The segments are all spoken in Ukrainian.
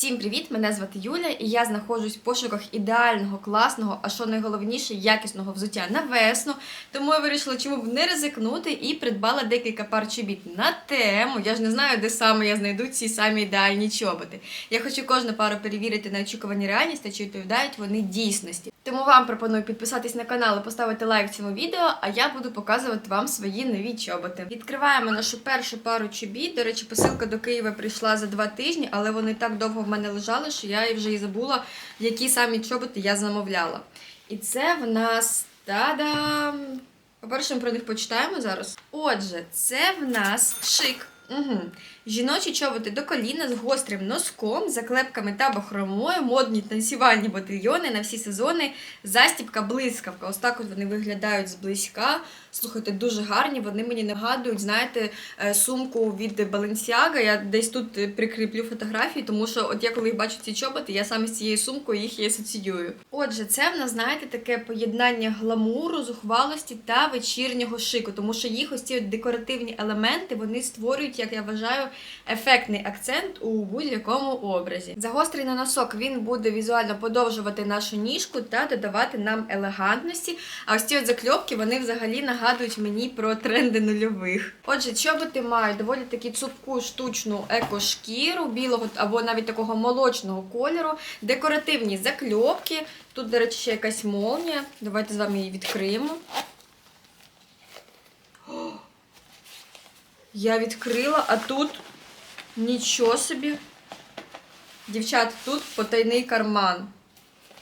Всім привіт! Мене звати Юля, і я знаходжусь в пошуках ідеального, класного, а що найголовніше, якісного взуття на весну. Тому я вирішила, чому б не ризикнути і придбала декілька пар чобіт на тему. Я ж не знаю, де саме я знайду ці самі ідеальні чоботи. Я хочу кожну пару перевірити на очікувані реальність та чи відповідають вони дійсності. Тому вам пропоную підписатись на канал і поставити лайк цьому відео, а я буду показувати вам свої нові чоботи. Відкриваємо нашу першу пару чобіт. До речі, посилка до Києва прийшла за два тижні, але вони так довго в мене лежали, що я вже і забула, які самі чоботи я замовляла. І це в нас та-дам! По-перше, ми про них почитаємо зараз. Отже, це в нас шик. Угу. Жіночі чоботи до коліна з гострим носком, заклепками та бахромою, модні танцювальні ботильйони на всі сезони, застібка, блискавка. Ось так от вони виглядають зблизька. Слухайте, дуже гарні. Вони мені нагадують, знаєте, е, сумку від Balenciaga. Я десь тут е, прикріплю фотографії, тому що от я коли їх бачу ці чоботи, я саме з цією сумкою їх і асоціюю. Отже, це в нас, знаєте, таке поєднання гламуру, зухвалості та вечірнього шику, тому що їх ось ці декоративні елементи вони створюють, як я вважаю, ефектний акцент у будь-якому образі. Загострений носок він буде візуально подовжувати нашу ніжку та додавати нам елегантності. А ось ці от закльопки вони взагалі нагадують мені про тренди нульових. Отже, чоботи мають доволі таки цупку штучну екошкіру білого або навіть такого молочного кольору, декоративні закльопки. Тут, до речі, ще якась молнія. Давайте з вами її відкриємо. О! Я відкрила, а тут нічого собі. Дівчат, тут потайний карман.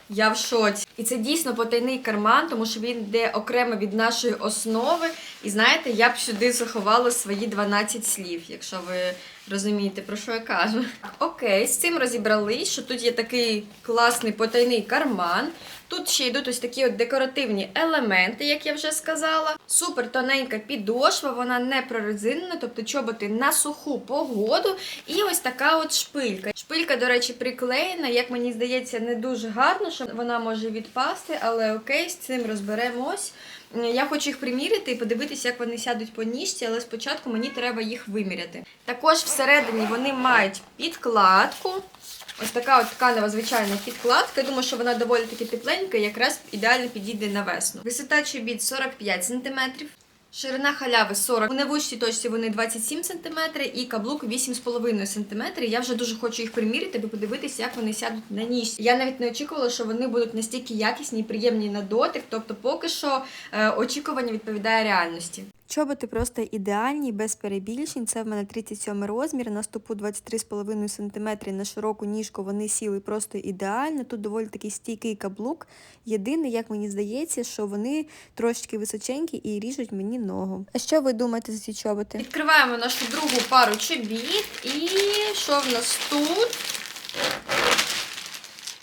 Я в шоці. І це дійсно потайний карман, тому що він йде окремо від нашої основи. І знаєте, я б сюди заховала свої 12 слів, якщо ви розумієте, про що я кажу. Окей, з цим розібрались, що тут є такий класний потайний карман. Тут ще йдуть ось такі от декоративні елементи, як я вже сказала. Супер тоненька підошва, вона не прорезинена, тобто чоботи на суху погоду. І ось така от шпилька. Шпилька, до речі, приклеєна, як мені здається, не дуже гарно, що вона може відпасти, але окей, з цим розберемось. Я хочу їх приміряти і подивитися, як вони сядуть по ніжці, але спочатку мені треба їх виміряти. Також всередині вони мають підкладку. Ось така от тканева звичайна підкладка. Я думаю, що вона доволі таки тепленька якраз ідеально підійде на весну. Висота чобіт 45 см. Ширина халяви 40 У невищій точці вони 27 см і каблук 8,5 см. Я вже дуже хочу їх приміряти, аби подивитися, як вони сядуть на ніч. Я навіть не очікувала, що вони будуть настільки якісні і приємні на дотик. Тобто, поки що е, очікування відповідає реальності. Чоботи просто ідеальні, без перебільшень. Це в мене 37 розмір, на стопу 23,5 см, на широку ніжку вони сіли просто ідеально. Тут доволі такий стійкий каблук. Єдине, як мені здається, що вони трошечки височенькі і ріжуть мені ногу. А що ви думаєте за ці чоботи? Відкриваємо нашу другу пару чобіт. І що в нас тут?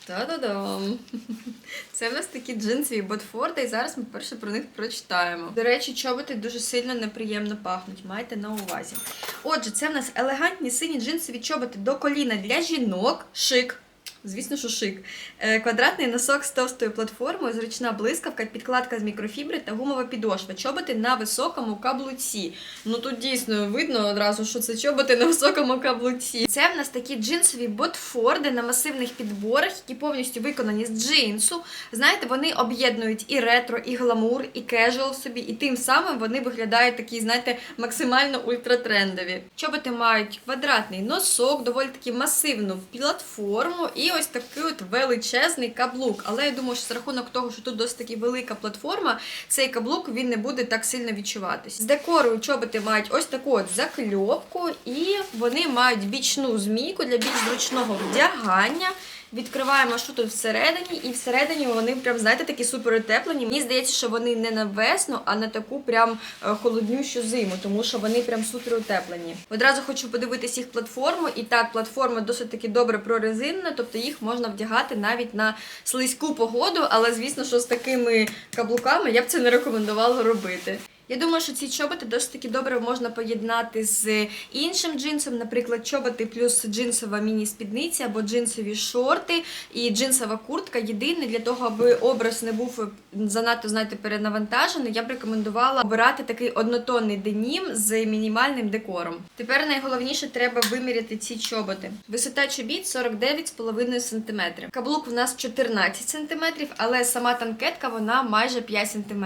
Та-да-дам! Це в нас такі джинсові ботфорди, і зараз ми перше про них прочитаємо. До речі, чоботи дуже сильно неприємно пахнуть, майте на увазі. Отже, це в нас елегантні сині джинсові чоботи до коліна для жінок. Шик. Звісно, що шик. Е, Квадратний носок з товстою платформою, зручна блискавка, підкладка з мікрофібри та гумова підошва. Чоботи на високому каблуці. Ну тут дійсно видно одразу, що це чоботи на високому каблуці. Це в нас такі джинсові ботфорди на масивних підборах, які повністю виконані з джинсу. Знаєте, вони об'єднують і ретро, і гламур, і кежуал собі, і тим самим вони виглядають такі, знаєте, максимально ультратрендові. Чоботи мають квадратний носок, доволі таки масивну платформу і ось такий от величезний каблук. Але я думаю, що з рахунок того, що тут досить таки велика платформа, цей каблук він не буде так сильно відчуватись. З декору чоботи мають ось таку от закльопку, і вони мають бічну змійку для більш зручного вдягання. Відкриваємо, що тут всередині, і всередині вони прям, знаєте, такі супер утеплені. Мені здається, що вони не на весну, а на таку прям е, холоднющу зиму, тому що вони прям супер утеплені. Одразу хочу подивитися їх платформу. І так, платформа досить таки добре прорезинена, тобто їх можна вдягати навіть на слизьку погоду, але звісно, що з такими каблуками я б це не рекомендувала робити. Я думаю, що ці чоботи досить таки добре можна поєднати з іншим джинсом, наприклад, чоботи плюс джинсова міні-спідниця або джинсові шорти і джинсова куртка. Єдине для того, аби образ не був занадто знаєте, перенавантажений, я б рекомендувала обирати такий однотонний денім з мінімальним декором. Тепер найголовніше треба виміряти ці чоботи. Висота чобіт 49,5 см. Каблук в нас 14 см, але сама танкетка вона майже 5 см.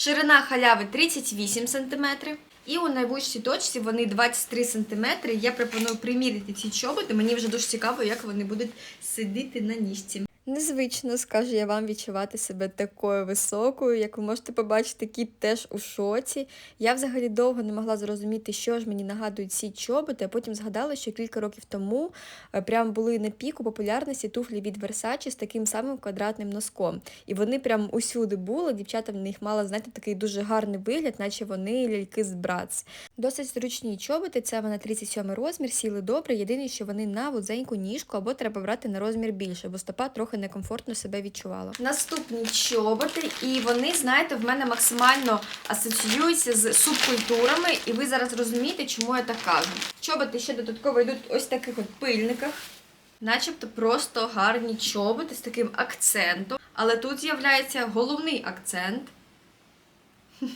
Ширина халяви 38 см. І у найвищій точці вони 23 см. Я пропоную приміряти ці чоботи. Мені вже дуже цікаво, як вони будуть сидіти на ніжці. Незвично, скажу я вам відчувати себе такою високою, як ви можете побачити, кіт теж у шоці. Я взагалі довго не могла зрозуміти, що ж мені нагадують ці чоботи, а потім згадала, що кілька років тому е, прям були на піку популярності туфлі від Versace з таким самим квадратним носком. І вони прям усюди були. Дівчата в них мали, знаєте, такий дуже гарний вигляд, наче вони ляльки з братс. Досить зручні чоботи, це вона 37 розмір, сіли добре. Єдине, що вони на вузеньку ніжку або треба брати на розмір більше, бо стопа трохи некомфортно себе відчувала. Наступні чоботи, і вони, знаєте, в мене максимально асоціюються з субкультурами, і ви зараз розумієте, чому я так кажу. Чоботи ще додатково йдуть ось в таких от пильниках. Начебто просто гарні чоботи з таким акцентом. Але тут з'являється головний акцент.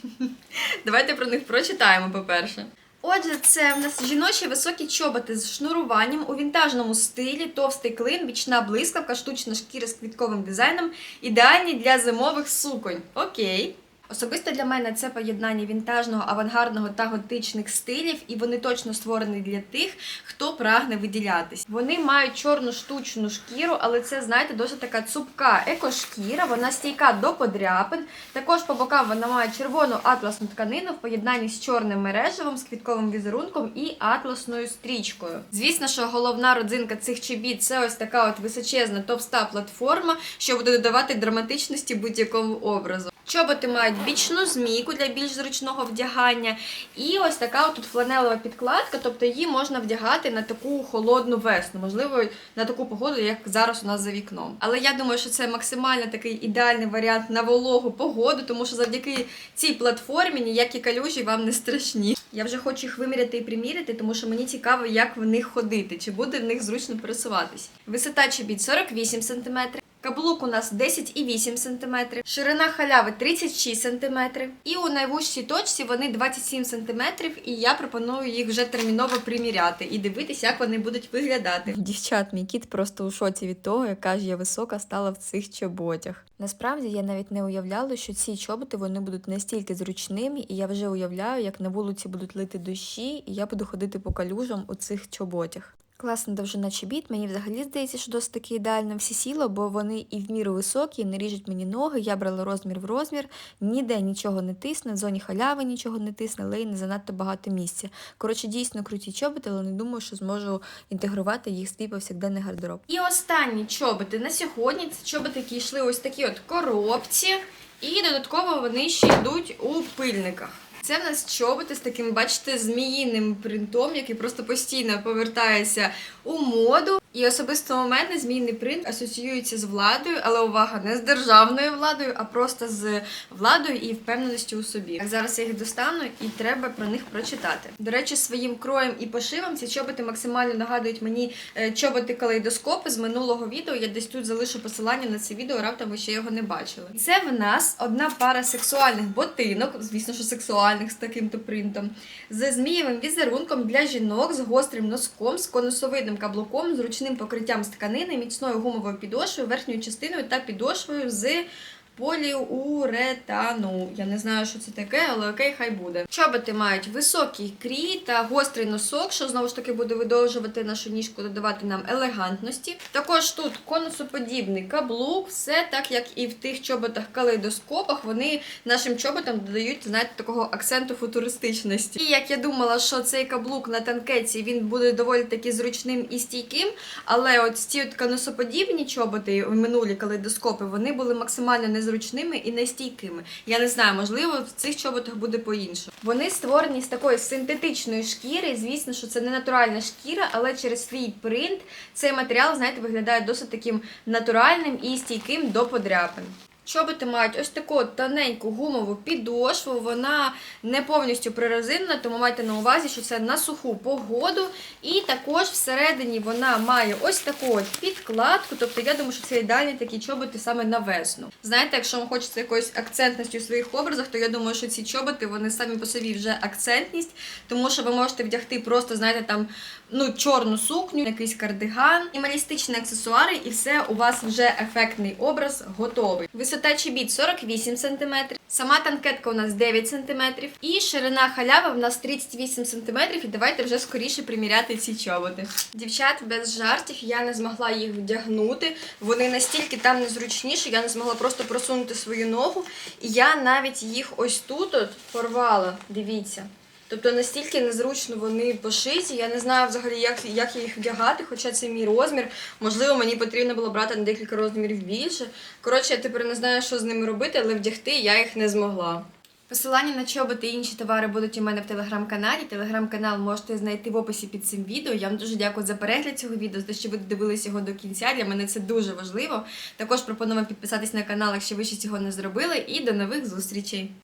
Давайте про них прочитаємо, по-перше. Отже, це в нас жіночі високі чоботи з шнуруванням у вінтажному стилі, товстий клин, бічна блискавка, штучна шкіра з квітковим дизайном, ідеальні для зимових суконь. Окей. Особисто для мене це поєднання вінтажного, авангардного та готичних стилів, і вони точно створені для тих, хто прагне виділятись. Вони мають чорну штучну шкіру, але це, знаєте, досить така цупка екошкіра, вона стійка до подряпин. Також по бокам вона має червону атласну тканину в поєднанні з чорним мережевим, з квітковим візерунком і атласною стрічкою. Звісно, що головна родзинка цих чобіт це ось така от височезна товста платформа, що буде додавати драматичності будь-якому образу. Чоботи мають бічну змійку для більш зручного вдягання. І ось така тут фланелева підкладка, тобто її можна вдягати на таку холодну весну, можливо, на таку погоду, як зараз у нас за вікном. Але я думаю, що це максимально такий ідеальний варіант на вологу погоду, тому що завдяки цій платформі ніякі калюжі вам не страшні. Я вже хочу їх виміряти і приміряти, тому що мені цікаво, як в них ходити, чи буде в них зручно пересуватись. Висота чобіт 48 см. Каблук у нас 10,8 см, ширина халяви 36 см, і у найвужчій точці вони 27 см, і я пропоную їх вже терміново приміряти і дивитися, як вони будуть виглядати. Дівчат, мій кіт просто у шоці від того, яка ж я висока стала в цих чоботях. Насправді я навіть не уявляла, що ці чоботи вони будуть настільки зручними, і я вже уявляю, як на вулиці будуть лити дощі, і я буду ходити по калюжам у цих чоботях. Класна довжина чобіт, мені взагалі здається, що досить таки ідеально всі сіло, бо вони і в міру високі, не ріжуть мені ноги. Я брала розмір в розмір, ніде нічого не тисне, в зоні халяви нічого не тисне, але й не занадто багато місця. Коротше, дійсно круті чоботи, але не думаю, що зможу інтегрувати їх свій повсякденний гардероб. І останні чоботи на сьогодні це чоботи, які йшли ось такі от коробці, і додатково вони ще йдуть у пильниках. Це в нас чоботи з таким, бачите, зміїним принтом, який просто постійно повертається у моду. І особисто у мене змійний принт асоціюється з владою, але увага не з державною владою, а просто з владою і впевненістю у собі. Зараз я їх достану і треба про них прочитати. До речі, своїм кроєм і пошивом ці чоботи максимально нагадують мені е, чоботи калейдоскопи з минулого відео. Я десь тут залишу посилання на це відео, раптом ви ще його не бачили. Це в нас одна пара сексуальних ботинок, звісно, що сексуальних з таким-то принтом, з змієвим візерунком для жінок з гострим носком, з конусовидним каблуком, зручним покриттям з тканини, міцною гумовою підошвою, верхньою частиною та підошвою з поліуретану. Я не знаю, що це таке, але окей, хай буде. Чоботи мають високий крій та гострий носок, що знову ж таки буде видовжувати нашу ніжку, додавати нам елегантності. Також тут конусоподібний каблук, все так як і в тих чоботах калейдоскопах. Вони нашим чоботам додають, знаєте, такого акценту футуристичності. І як я думала, що цей каблук на танкеті він буде доволі таки зручним і стійким, але от ці от конусоподібні чоботи, минулі калейдоскопи, вони були максимально незручними і нестійкими. Я не знаю, можливо, в цих чоботах буде по-іншому. Вони створені з такої синтетичної шкіри. Звісно, що це не натуральна шкіра, але через свій принт цей матеріал, знаєте, виглядає досить таким натуральним і стійким до подряпин. Чоботи мають ось таку тоненьку гумову підошву, вона не повністю прорезинена, тому майте на увазі, що це на суху погоду. І також всередині вона має ось таку от підкладку. Тобто я думаю, що це ідеальні такі чоботи саме на весну. Знаєте, якщо вам хочеться якоїсь акцентності у своїх образах, то я думаю, що ці чоботи вони самі по собі вже акцентність, тому що ви можете вдягти просто, знаєте, там ну, чорну сукню, якийсь кардиган, мінімалістичні аксесуари, і все у вас вже ефектний образ готовий. Висота чобіт 48 см, сама танкетка у нас 9 см, і ширина халяви в нас 38 см. І давайте вже скоріше приміряти ці чоботи. Дівчат, без жартів, я не змогла їх вдягнути. Вони настільки там незручні, що я не змогла просто просунути свою ногу. І я навіть їх ось тут от порвала. Дивіться. Тобто настільки незручно вони пошиті. Я не знаю взагалі, як, як їх вдягати, хоча це мій розмір. Можливо, мені потрібно було брати на декілька розмірів більше. Коротше, я тепер не знаю, що з ними робити, але вдягти я їх не змогла. Посилання на чоботи і інші товари будуть у мене в телеграм-каналі. Телеграм-канал можете знайти в описі під цим відео. Я вам дуже дякую за перегляд цього відео, за те, що ви дивилися його до кінця. Для мене це дуже важливо. Також пропоную вам підписатись на канал, якщо ви ще цього не зробили. І до нових зустрічей!